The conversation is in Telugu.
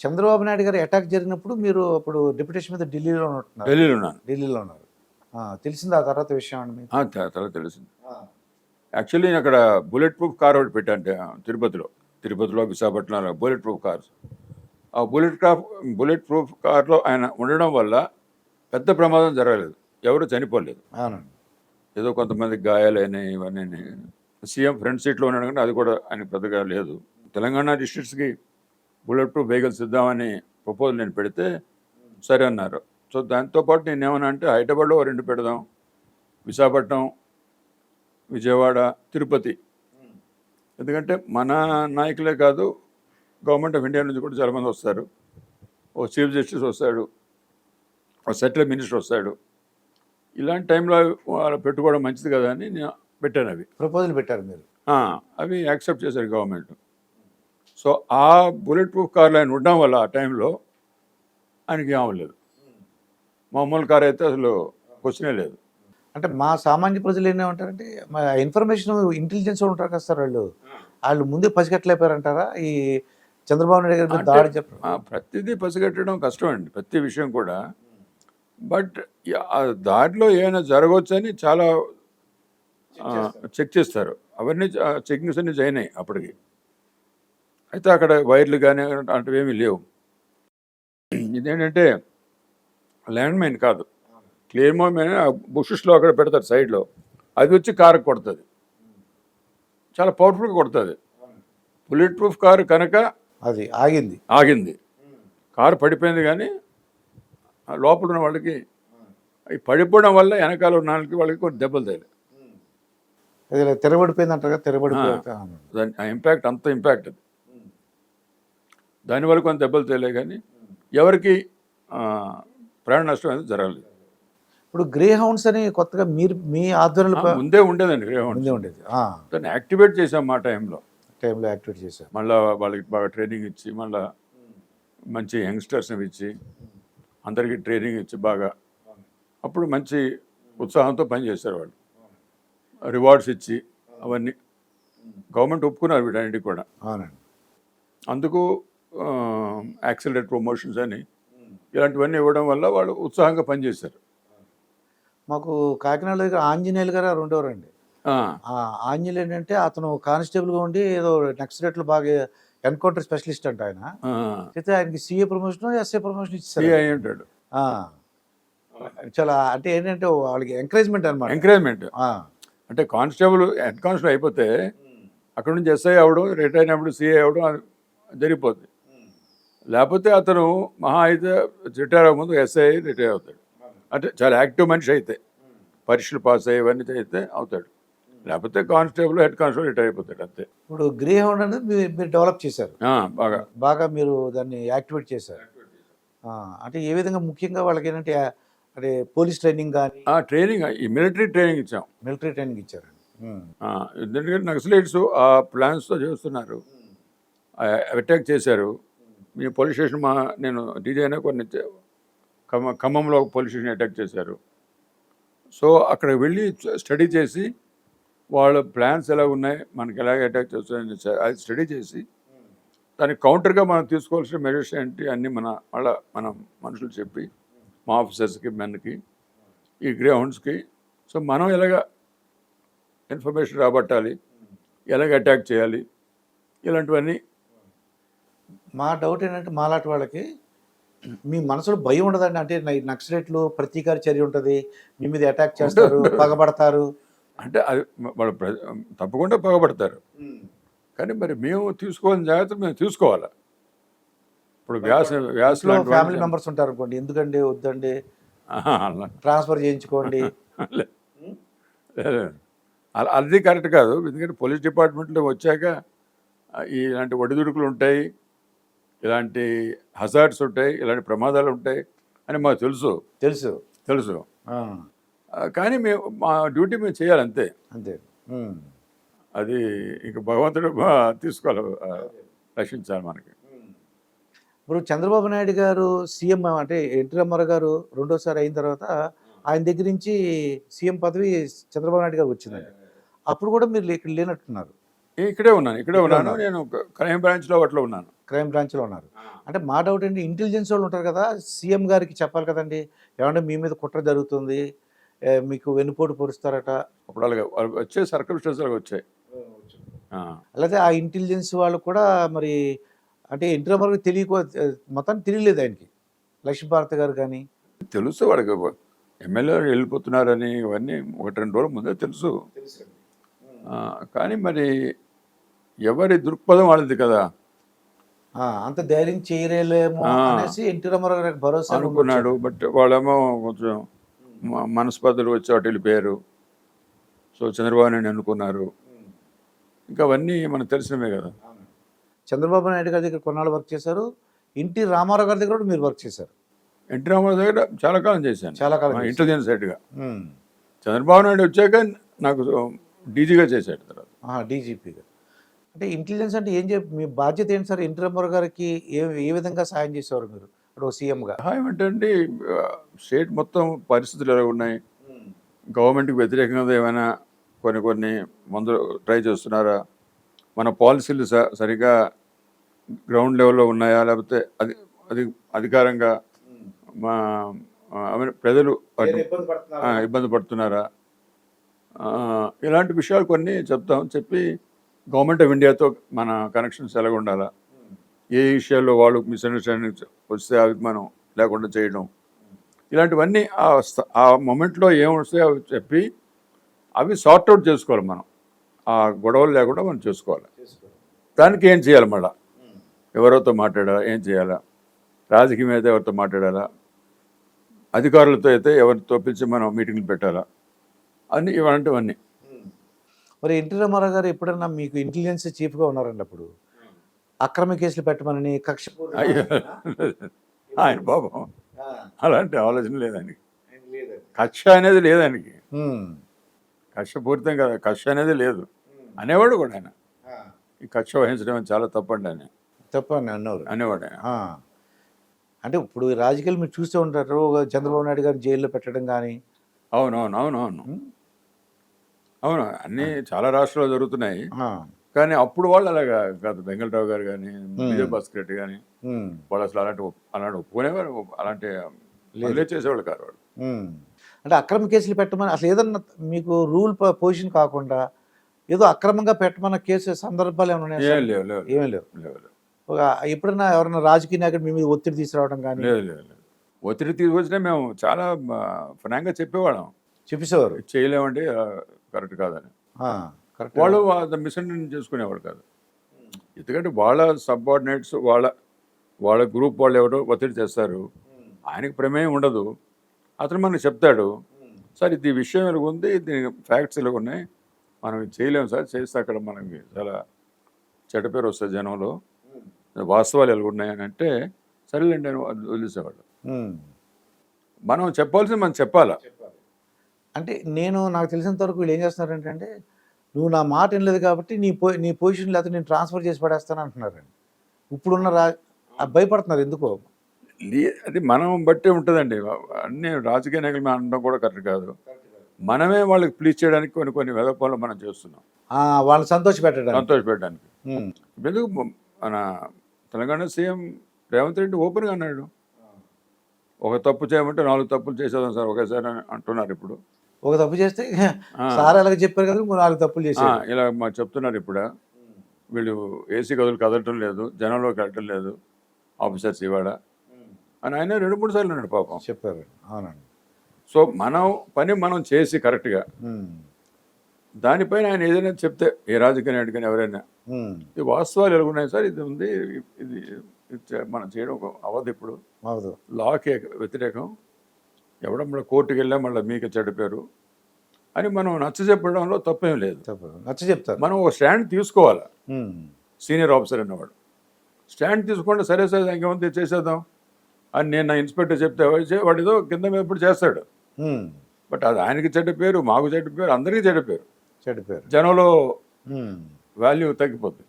చంద్రబాబు నాయుడు గారు అటాక్ జరిగినప్పుడు మీరు అప్పుడు డిప్యుటేషన్ మీద ఢిల్లీలో ఉంటున్నారు. ఢిల్లీలో ఉన్నాను. ఢిల్లీలో ఉన్నారు. తెలిసిందా ఆ తర్వాత విషయం అండి తర్వాత తెలిసింది. యాక్చువల్లీ నేను అక్కడ బుల్లెట్ ప్రూఫ్ కార్ ఒకటి పెట్టాను తిరుపతిలో. తిరుపతిలో విశాఖపట్నంలో బుల్లెట్ ప్రూఫ్ కార్స్ ఆ బుల్లెట్ క్రాఫ్ బుల్లెట్ ప్రూఫ్ కార్లో ఆయన ఉండడం వల్ల పెద్ద ప్రమాదం జరగలేదు. ఎవరు చనిపోలేదు. ఏదో కొంతమంది గాయాలైనాయి ఇవన్నీ సీఎం ఫ్రంట్ సీట్లో ఉన్నాడు కానీ అది కూడా ఆయన పెద్దగా లేదు. తెలంగాణ డిస్ట్రిక్ట్స్కి బుల్లెట్ ప్రూఫ్ వెహికల్స్ ఇద్దామని ప్రపోజల్ నేను పెడితే సరే అన్నారు. సో దాంతోపాటు నేను ఏమన్నా అంటే హైదరాబాద్లో రెండు పెడదాం. విశాఖపట్నం విజయవాడ తిరుపతి. ఎందుకంటే మన నాయకులే కాదు గవర్నమెంట్ ఆఫ్ ఇండియా నుంచి కూడా చాలామంది వస్తారు. ఓ చీఫ్ జస్టిస్ వస్తాడు. ఓ సెటిల్ మినిస్టర్ వస్తాడు. ఇలాంటి టైంలో వాళ్ళు పెట్టుకోవడం మంచిది కదా అని నేను పెట్టాను అవి. ప్రపోజల్ పెట్టారు మీరు. అవి యాక్సెప్ట్ చేశారు గవర్నమెంట్ సో ఆ బుల్లెట్ ప్రూఫ్ కార్లు ఆయన ఉండడం వల్ల ఆ టైంలో ఆయనకి ఏమవ్వలేదు మామూలు కార్ అయితే అసలు క్వశ్చనే లేదు. అంటే మా సామాన్య ప్రజలు ఏమంటారంటే మా ఇన్ఫర్మేషన్ ఇంటెలిజెన్స్ ఉంటారు కదా సార్ వాళ్ళు. వాళ్ళు ముందే పసిగట్టలేపారంటారా ఈ చంద్రబాబు నాయుడు గారి దాడి చెప్ప ఆ, ప్రతిదీ పసిగట్టడం కష్టం అండి ప్రతి విషయం కూడా. బట్ ఆ దారిలో ఏమైనా జరగవచ్చని చాలా చెక్ చేస్తారు. అవన్నీ చెకింగ్స్ అన్నీ అయినాయి అప్పటికి. అయితే అక్కడ వైర్లు కానీ అలాంటివి ఏమీ లేవు. ఇదేంటంటే ల్యాండ్ మైన్ కాదు. క్లియర్ మైన్ బుషెస్లో అక్కడ పెడతారు సైడ్లో. అది వచ్చి కారు కొడుతుంది. చాలా పవర్ఫుల్గా కొడుతుంది. బుల్లెట్ ప్రూఫ్ కారు కనుక అది ఆగింది. ఆగింది. కారు పడిపోయింది కానీ లోపల ఉన్న వాళ్ళకి ఈ పడిపోవడం వల్ల వెనకాల ఉన్న వాళ్ళకి వాళ్ళకి కొన్ని దెబ్బలు ఇలా తిరగబడిపోయింది అంటారు కదా ఆ ఇంపాక్ట్ అంత ఇంపాక్ట్ అది. దానివల్ల కొంత దెబ్బలు తగిలాయి కానీ ఎవరికి ప్రాణ నష్టం అనేది జరగలేదు. ఇప్పుడు గ్రే హౌండ్స్ అని కొత్తగా మీరు మీ ఆధ్వర్యంలో ముందే ఉండేదండి గ్రేహౌండ్ ముందే ఉండేది. దాన్ని యాక్టివేట్ చేసాం మా టైంలో. టైంలో యాక్టివేట్ చేశారు. మళ్ళీ వాళ్ళకి బాగా ట్రైనింగ్ ఇచ్చి మళ్ళీ మంచి యంగ్స్టర్స్ని ఇచ్చి అందరికీ ట్రైనింగ్ ఇచ్చి బాగా అప్పుడు మంచి ఉత్సాహంతో పనిచేశారు వాళ్ళు. రివార్డ్స్ ఇచ్చి అవన్నీ. గవర్నమెంట్ ఒప్పుకున్నారు వీటన్నిటికి కూడా. అవునండి. అందుకు యాక్సిలరేట్ ప్రమోషన్స్ అని ఇలాంటివన్నీ ఇవ్వడం వల్ల వాళ్ళు ఉత్సాహంగా పనిచేశారు. మాకు కాకినాడ దగ్గర ఆంజనేయులు గారు ఉండేవారండి. ఆంజనేయులు ఏంటంటే అతను కానిస్టేబుల్గా ఉండి ఏదో నక్సలెట్లు బాగా ఎన్కౌంటర్ స్పెషలిస్ట్ అంట ఆయన. అయితే ఆయనకి సీఏ ప్రమోషన్ ఎస్ఏ ప్రమోషన్ ఇచ్చారు ఉంటాడు. చాలా అంటే ఏంటంటే వాళ్ళకి ఎంకరేజ్మెంట్ అనమాట ఎంకరేజ్మెంట్ అంటే కానిస్టేబుల్ హెడ్ కానిస్టేబుల్ అయిపోతే అక్కడ నుంచి ఎస్ఐ అవ్వడం రిటైర్ అయినప్పుడు సిఐ అవ్వడం జరిగిపోద్ది. లేకపోతే అతను మహా అయితే రిటైర్ అవ్వక ముందు ఎస్ఐ రిటైర్ అవుతాడు. అంటే చాలా యాక్టివ్ మనిషి అయితే. పరీక్షలు పాస్ అయ్యి ఇవన్నీ అయితే అవుతాడు. లేకపోతే కానిస్టేబుల్ హెడ్ కానిస్టేబుల్ రిటైర్ అయిపోతాడు అంతే. ఇప్పుడు గ్రే హౌండ్ అనేది మీరు- డెవలప్ చేశారు. బాగా. బాగా మీరు దాన్ని యాక్టివేట్ చేశారు. అంటే ఏ విధంగా ముఖ్యంగా వాళ్ళకి ఏంటంటే అంటే పోలీస్ ట్రైనింగ్ కానీ ట్రైనింగ్ ఈ మిలిటరీ ట్రైనింగ్ ఇచ్చాం. మిలిటరీ ట్రైనింగ్ ఇచ్చారండి. ఎందుకంటే నక్సలైట్స్ ఆ ప్లాన్స్తో చేస్తున్నారు. అటాక్ చేశారు. మీ పోలీస్ స్టేషన్ మా నేను డీజైనా కొన్ని చే- ఖమ్మం ఖమ్మంలో పోలీస్ స్టేషన్ అటాక్ చేశారు. సో అక్కడికి వెళ్ళి స్టడీ చేసి వాళ్ళ ప్లాన్స్ ఎలా ఉన్నాయి మనకి ఎలాగ అటాక్ చేస్తారని అది స్టడీ చేసి దానికి కౌంటర్గా మనం తీసుకోవాల్సిన మెజర్స్ ఏంటి అన్నీ మన వాళ్ళ మనం మనుషులు చెప్పి మా ఆఫీసర్స్కి మెన్కి ఈ గ్రౌండ్స్కి. సో మనం ఎలాగ ఇన్ఫర్మేషన్ రాబట్టాలి ఎలాగ అటాక్ చేయాలి ఇలాంటివన్నీ మా డౌట్ ఏంటంటే మాలాంటి వాళ్ళకి మీ మనసులో భయం ఉండదండి. అంటే నక్సలైట్లు ప్రతీకార చర్య ఉంటుంది. మీ మీద అటాక్ చేస్తారు పగబడతారు. అంటే అది వాళ్ళు తప్పకుండా పగబడతారు. కానీ మరి మేము తీసుకోవాలని జాగ్రత్త మేము తీసుకోవాలి? ఇప్పుడు వ్యాస వ్యాస లాంటి ఫ్యామిలీ మెంబర్స్ ఉంటారు అనుకోండి ఎందుకండి వద్దండి? ట్రాన్స్ఫర్ చేయించుకోండి. అది కరెక్ట్ కాదు. ఎందుకంటే పోలీస్ డిపార్ట్మెంట్లో వచ్చాక ఇలాంటి ఒడిదుడుకులు ఉంటాయి. ఇలాంటి హజార్డ్స్ ఉంటాయి ఇలాంటి ప్రమాదాలు ఉంటాయి అని మాకు తెలుసు. తెలుసు. తెలుసు. కానీ మేము మా డ్యూటీ మేము చేయాలి అంతే. అంతే. అది ఇక భగవంతుడు తీసుకోవాలి రక్షించాలి మనకి. ఇప్పుడు చంద్రబాబు నాయుడు గారు సీఎం అంటే ఎన్టీ రామారావు గారు రెండోసారి అయిన తర్వాత ఆయన దగ్గర నుంచి సీఎం పదవి చంద్రబాబు నాయుడు గారు వచ్చిందండి అప్పుడు కూడా మీరు ఇక్కడ లేనట్టున్నారు. ఇక్కడే ఉన్నాను ఇక్కడే ఉన్నాను. నేను క్రైమ్ బ్రాంచ్లో అట్లా ఉన్నాను. క్రైమ్ బ్రాంచ్లో ఉన్నారు. అంటే మా డౌట్ ఏంటి? ఇంటెలిజెన్స్ వాళ్ళు ఉంటారు కదా సీఎం గారికి చెప్పాలి కదండి. ఏమంటే మీ మీద కుట్ర జరుగుతుంది మీకు వెన్నుపోటు పొరుస్తారట. అప్పుడు అలాగే వాళ్ళకి వచ్చే సర్కమ్స్టెన్స్ వచ్చాయి. ఆ. అలాగే ఆ. ఇంటెలిజెన్స్ వాళ్ళు కూడా మరి అంటే ఎన్టీ రామారావు తెలియక మొత్తానికి తెలియలేదు ఆయనకి. లక్ష్మీభారతి గారు కానీ. తెలుసు వాడికి ఎమ్మెల్యే వెళ్ళిపోతున్నారని ఇవన్నీ ఒకటి రెండు రోజుల ముందే తెలుసు. ఆ, కానీ మరి ఎవరి దృక్పథం వాళ్ళది కదా. అంత ధైర్యం చేయలేమో. అనేసి ఎన్టీ రామారావు గారికి భరోసా అనుకున్నాడు బట్ వాళ్ళేమో కొంచెం మనస్పర్ధలు వచ్చి అటు వెళ్ళిపోయారు. సో చంద్రబాబు నాయుడు అనుకున్నారు. ఇంకా అవన్నీ మనకు తెలిసినవే కదా. చంద్రబాబు నాయుడు గారి దగ్గర కొన్నాళ్ళు వర్క్ చేశారు. ఎన్టీ రామారావు గారి దగ్గర కూడా మీరు వర్క్ చేశారు. ఎన్టీ రామారావు దగ్గర చాలా కాలం చేశాను. చాలా కాలం. ఇంటెలిజెన్స్ సైడ్గా. చంద్రబాబు నాయుడు వచ్చాక నాకు డీజీగా చేశాడు తర్వాత. డీజీపీగా. అంటే ఇంటెలిజెన్స్ అంటే ఏం చెప్పి మీ బాధ్యత ఏంటి సార్? ఎన్టీ రామారావు గారికి ఏ ఏ విధంగా సాయం చేసేవారు మీరు? ఓ సీఎంగా సహాయం ఏంటంటే స్టేట్ మొత్తం పరిస్థితులు ఎలా ఉన్నాయి? గవర్నమెంట్కి వ్యతిరేకంగా ఏమైనా కొన్ని కొన్ని మందులు ట్రై చేస్తున్నారా? మన పాలసీలు స సరిగా గ్రౌండ్ లెవెల్లో ఉన్నాయా? లేకపోతే అది అది అధికారంగా మా ఐ మీన్ ప్రజలు ఇబ్బంది పడుతున్నారా? ఇలాంటి విషయాలు కొన్ని చెప్తాం చెప్పి గవర్నమెంట్ ఆఫ్ ఇండియాతో మన కనెక్షన్స్ ఎలాగ ఉండాలా ఏ విషయాల్లో వాళ్ళు మిస్అండర్స్టాండింగ్ వస్తే అవి మనం లేకుండా చేయడం. ఇలాంటివన్నీ ఆ స్థ- ఆ మొమెంట్లో ఏం వస్తాయో అవి చెప్పి అవి సార్ట్ అవుట్ చేసుకోవాలి మనం. ఆ గొడవలు లేకుండా మనం చేసుకోవాలి. దానికి ఏం చేయాలి మళ్ళా? ఎవరితో మాట్లాడాలా? ఏం చేయాలా? రాజకీయం అయితే ఎవరితో మాట్లాడాలా? అధికారులతో అయితే ఎవరితో పిలిచి మనం మీటింగ్లు పెట్టాలా? అన్ని ఇలాంటివన్నీ. మరి ఎన్టీ రామారావు గారు ఎప్పుడన్నా మీకు ఇంటెలిజెన్స్ చీఫ్గా ఉన్నారండి అప్పుడు? అక్రమ కేసులు పెట్టమని కక్ష ఆయన పాపం. అలాంటి ఆలోచన లేదానికి కక్ష అనేది లేదానికి ఉమ్. కక్ష పూరితం కదా కక్ష అనేది లేదు. అనేవాడు కూడా ఆయన. ఈ కక్ష వహించడం చాలా తప్పండి అని చెప్పండి అన్నారు. అనేవాడు ఆయన. అంటే ఇప్పుడు రాజకీయాలు మీరు చూస్తూ ఉంటారు చంద్రబాబు నాయుడు గారిని జైల్లో పెట్టడం కానీ. అవును అవును అవును అన్నీ చాలా రాష్ట్రాల్లో జరుగుతున్నాయి. కానీ అప్పుడు వాళ్ళు అలాగా కాదు. వెంకటరావు గారు కానీ విజయ భాస్కర్ రెడ్డి కానీ వాళ్ళు అసలు అలాంటి అలాంటి ఒప్పుకునేవారు. అలాంటి చేసేవాళ్ళు కాదు వాళ్ళు. అంటే అక్రమ కేసులు పెట్టమని అసలు ఏదన్నా మీకు రూల్ పొజిషన్ కాకుండా ఏదో అక్రమంగా పెట్టమన్న కేసు సందర్భాలు ఏమైనా? లేవు లేవు ఏమీ లేవు. ఎప్పుడన్నా ఎవరైనా రాజకీయ నాయకుడు మీ మీద ఒత్తిడి తీసుకురావడం కానీ లేదు లేదు లేదు. ఒత్తిడి తీసుకొచ్చినా మేము చాలా ఫ్రాంక్గా చెప్పేవాళ్ళం. చెప్పేసేవారు. ఇది చేయలేమంటే కరెక్ట్ కాదని. కరెక్ట్ వాళ్ళు మిస్అండర్స్టాండింగ్ చేసుకునేవాడు కాదు. ఎందుకంటే వాళ్ళ సబార్డినేట్స్ వాళ్ళ వాళ్ళ గ్రూప్ వాళ్ళు ఎవరో ఒత్తిడి చేస్తారు. ఆయనకి ప్రమేయం ఉండదు. అతను మనకు చెప్తాడు సార్ ఇది విషయం ఇలాగ ఉంది దీని ఫ్యాక్ట్స్ ఇలాగ ఉన్నాయి మనం చేయలేము సార్. చేస్తే అక్కడ మనకి చాలా చెడ్డ పేరు వస్తుంది జనంలో. వాస్తవాలు ఎలాగ ఉన్నాయి అని అంటే సరేలేండి అని వదిలేసేవాడు మనం చెప్పాల్సింది మనం చెప్పాలా? అంటే నేను నాకు తెలిసినంత వరకు వీళ్ళు ఏం చేస్తున్నారంటే అంటే నువ్వు నా మాట వినలేదు కాబట్టి నీ పొ నీ పొజిషన్ లేకపోతే నేను ట్రాన్స్ఫర్ చేసి పడేస్తాను అంటున్నారండి. ఇప్పుడున్న రా భయపడుతున్నారు ఎందుకో? అది మనం బట్టే ఉంటుందండి. అన్ని రాజకీయ నాయకులు మనం అనడం కూడా కరెక్ట్ కాదు. మనమే వాళ్ళకి ప్లీజ్ చేయడానికి కొన్ని కొన్ని వెద పనులు మనం చేస్తున్నాం. వాళ్ళని సంతోష పెట్టడానికి. సంతోష పెట్టడానికి. ఎందుకు మన తెలంగాణ సీఎం రేవంత్ రెడ్డి ఓపెన్గా అన్నాడు? ఒక తప్పు చేయమంటే నాలుగు తప్పులు చేసేదాం సార్ ఒకేసారి అని అంటున్నారు ఇప్పుడు. ఒక తప్పు చేస్తే సార్ అలాగే చెప్పారు కదా నాలుగు తప్పులు చేశారు ఇలా మాకు చెప్తున్నారు ఇప్పుడు. వీళ్ళు ఏసీ గదులు కదలటం లేదు జనంలోకి వెళ్ళటం లేదు ఆఫీసర్స్ ఇవాడ అని ఆయన రెండు మూడు సార్లు అన్నాడు పాపం. చెప్పారు అవునండి. సో మనం పని మనం చేసి కరెక్ట్గా. దానిపైన ఆయన ఏదైనా చెప్తే ఏ రాజకీయ నాయుడు కానీ ఎవరైనా. ఈ వాస్తవాలు ఎలాగున్నాయి సార్? ఇది ఉంది ఇది ఇది మనం చేయడం ఒక అవధి ఇప్పుడు. లాకి వ్యతిరేకం. ఎవడ మళ్ళీ కోర్టుకి వెళ్ళా మళ్ళీ మీకు చెడ్డ పేరు అని మనం నచ్చ చెప్పడంలో తప్పేం లేదు. నచ్చ చెప్తారు. మనం ఒక స్టాండ్ తీసుకోవాలి. సీనియర్ ఆఫీసర్ అన్నవాడు. స్టాండ్ తీసుకుంటే సరే సరే ఇంకేముంది చేసేద్దాం. అని నేను నా ఇన్స్పెక్టర్ చెప్తే వాడు ఏదో కింద మీద ఇప్పుడు చేస్తాడు. బట్ అది ఆయనకి చెడ్డ పేరు మాకు చెడ్డ పేరు అందరికీ చెడ్డ పేరు. చెడిపోయారు జనంలో ఉమ్. వాల్యూ తగ్గిపోతుంది